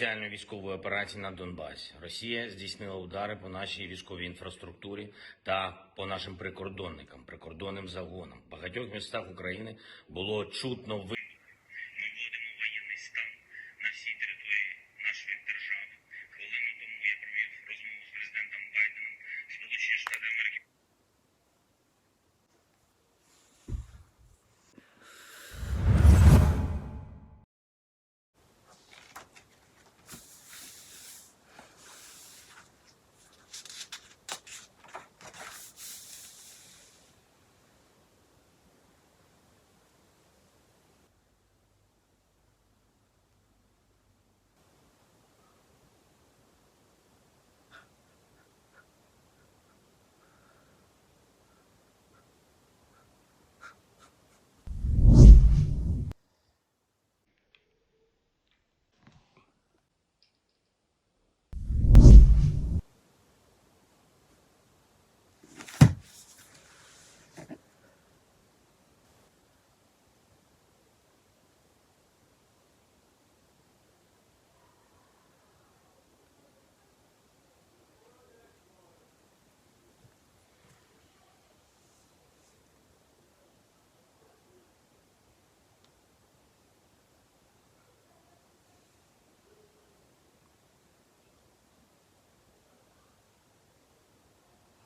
спеціальної військової операції на Донбасі. Росія здійснила удари по нашій військовій інфраструктурі та по нашим прикордонникам, прикордонним загонам. В багатьох містах України було чутно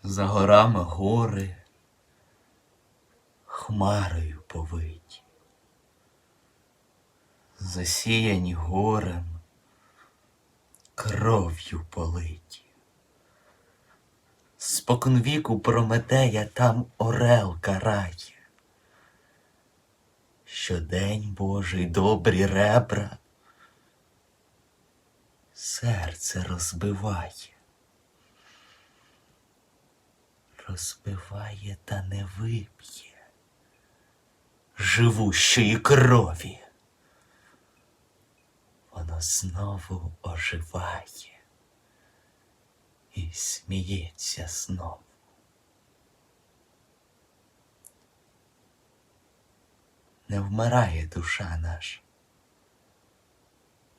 За горами гори, хмарою повиті, засіяні горем, кров'ю политі. Споконвіку Прометея там орел карає. Щодень Божий добрі ребра серце розбиває. Розбиває та не вип'є живущої крові. Воно знову оживає і сміється знову. Не вмирає душа наша,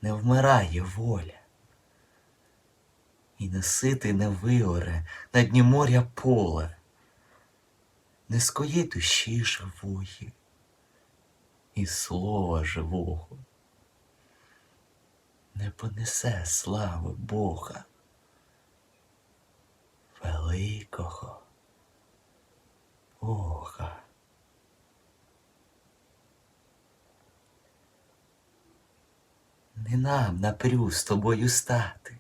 не вмирає воля і не сити не виоре на дні моря поле, не скоє душі живої і слова живого, не понесе слави Бога, великого Бога. Не нам напрю з тобою стати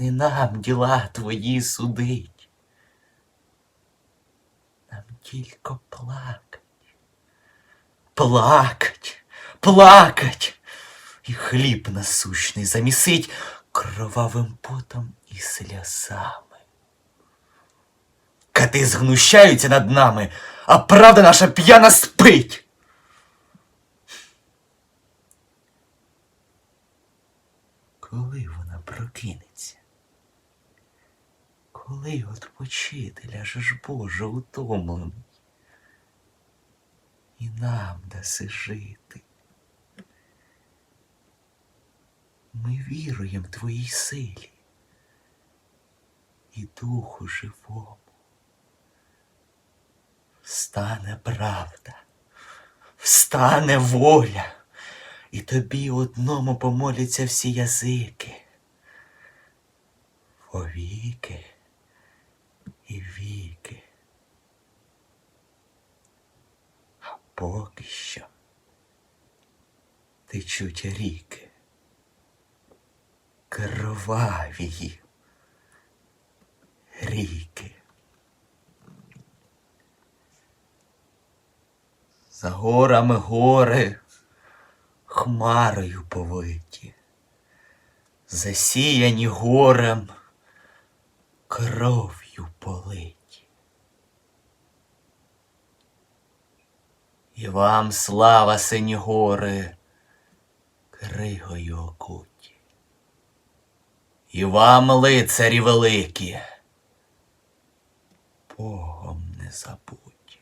не нам діла твої судить. Нам тільки плакать, плакать, плакать, і хліб насущний замісить кровавим потом і сльозами. Кати згнущаються над нами, а правда наша п'яна спить. Коли вона прокинеться? Коли відпочити ляжеш Боже утомлений, і нам даси жити. Ми віруємо Твоїй силі і Духу живому. Встане правда, встане воля, і тобі одному помоляться всі язики. Повіки і віки. А поки що течуть ріки, кроваві ріки. За горами гори хмарою повиті, засіяні горем кров'ю политі. І вам слава, сині гори, кригою окуті. І вам, лицарі великі, Богом не забудь.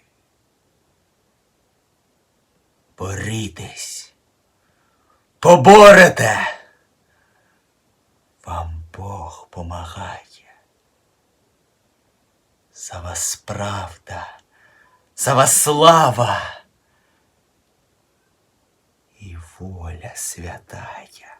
Борітесь, поборете! Бог помагає. За вас правда, за вас слава і воля святая.